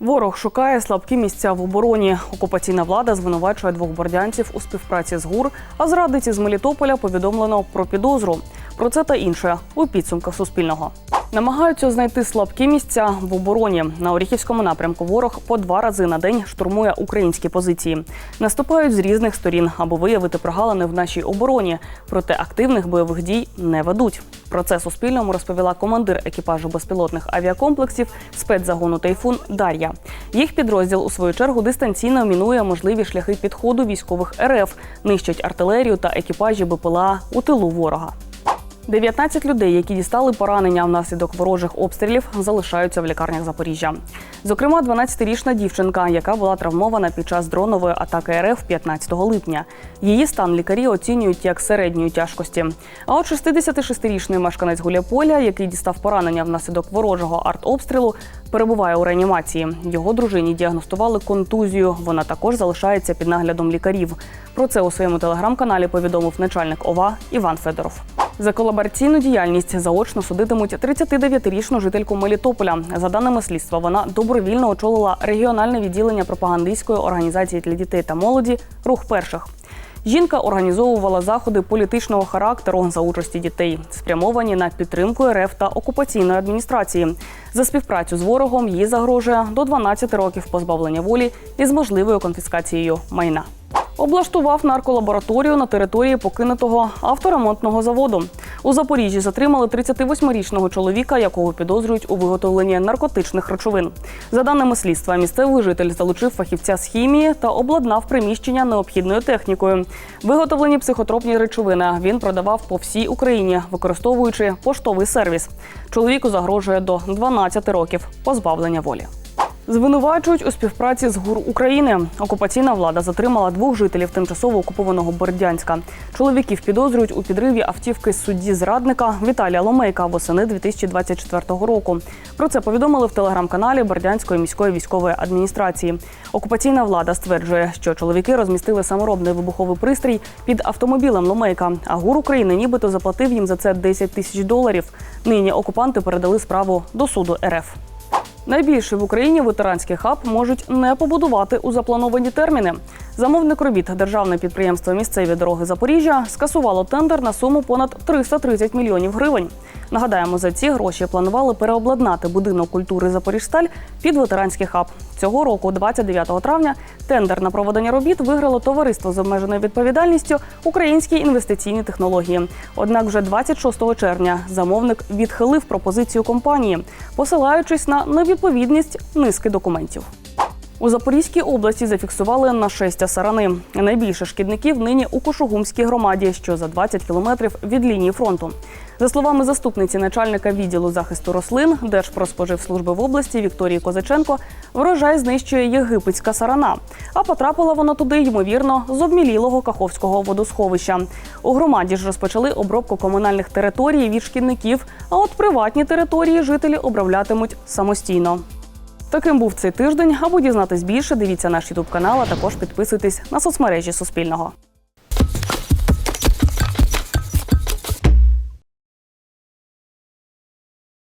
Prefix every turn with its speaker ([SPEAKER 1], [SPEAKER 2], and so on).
[SPEAKER 1] Ворог шукає слабкі місця в обороні. Окупаційна влада звинувачує двох бордянців у співпраці з ГУР, а зрадиці з Мелітополя повідомлено про підозру. Про це та інше у підсумках Суспільного. Намагаються знайти слабкі місця в обороні. На Оріхівському напрямку ворог по два рази на день штурмує українські позиції. Наступають з різних сторін, аби виявити прогалини в нашій обороні. Проте активних бойових дій не ведуть. Про це Суспільному розповіла командир екіпажу безпілотних авіакомплексів спецзагону Тайфун Дар'я. Їх підрозділ у свою чергу дистанційно мінує можливі шляхи підходу військових РФ, нищить артилерію та екіпажі БПЛА у тилу ворога. 19 людей, які дістали поранення внаслідок ворожих обстрілів, залишаються в лікарнях Запоріжжя. Зокрема, 12-річна дівчинка, яка була травмована під час дронової атаки РФ 15 липня. Її стан лікарі оцінюють як середньої тяжкості. А от 66-річний мешканець Гуляполя, який дістав поранення внаслідок ворожого артобстрілу, перебуває у реанімації. Його дружині діагностували контузію. Вона також залишається під наглядом лікарів. Про це у своєму телеграм-каналі повідомив начальник ОВА Іван Федоров. За колабораційну діяльність заочно судитимуть 39-річну жительку Мелітополя. За даними слідства, вона добровільно очолила регіональне відділення пропагандистської організації для дітей та молоді Рух перших. Жінка організовувала заходи політичного характеру за участі дітей, спрямовані на підтримку РФ та окупаційної адміністрації. За співпрацю з ворогом їй загрожує до 12 років позбавлення волі із можливою конфіскацією майна. Облаштував нарколабораторію на території покинутого авторемонтного заводу. У Запоріжжі затримали 38-річного чоловіка, якого підозрюють у виготовленні наркотичних речовин. За даними слідства, місцевий житель залучив фахівця з хімії та обладнав приміщення необхідною технікою. Виготовлені психотропні речовини він продавав по всій Україні, використовуючи поштовий сервіс. Чоловіку загрожує до 12 років позбавлення волі. Звинувачують у співпраці з ГУР України. Окупаційна влада затримала двох жителів тимчасово окупованого Бордянська. Чоловіків підозрюють у підриві автівки судді зрадника Віталія Ломейка восени 2024 року. Про це повідомили в телеграм-каналі Бордянської міської військової адміністрації. Окупаційна влада стверджує, що чоловіки розмістили саморобний вибуховий пристрій під автомобілем Ломейка. А ГУР України нібито заплатив їм за це 10 тисяч доларів. Нині окупанти передали справу до суду РФ. Найбільший в Україні ветеранський хаб можуть не побудувати у заплановані терміни. Замовник робіт державне підприємство місцеві дороги Запоріжжя скасувало тендер на суму понад 330 мільйонів гривень. Нагадаємо, за ці гроші планували переобладнати будинок культури Запоріжсталь під ветеранський хаб. Цього року, 29 травня, тендер на проведення робіт виграло товариство з обмеженою відповідальністю Українські інвестиційні технології. Однак, вже 26 червня замовник відхилив пропозицію компанії, посилаючись на невідповідність низки документів. У Запорізькій області зафіксували нашестя сарани. Найбільше шкідників нині у Кошугумській громаді, що за 20 кілометрів від лінії фронту. За словами заступниці начальника відділу захисту рослин Держпродспоживслужби в області Вікторії Козаченко, врожай знищує єгипетська сарана. А потрапила вона туди, ймовірно, з обмілілого каховського водосховища. У громаді ж розпочали обробку комунальних територій від шкідників. А от приватні території жителі оброблятимуть самостійно. Таким був цей тиждень. Аби дізнатись більше, дивіться наш ютуб канал, а також підписуйтесь на соцмережі Суспільного.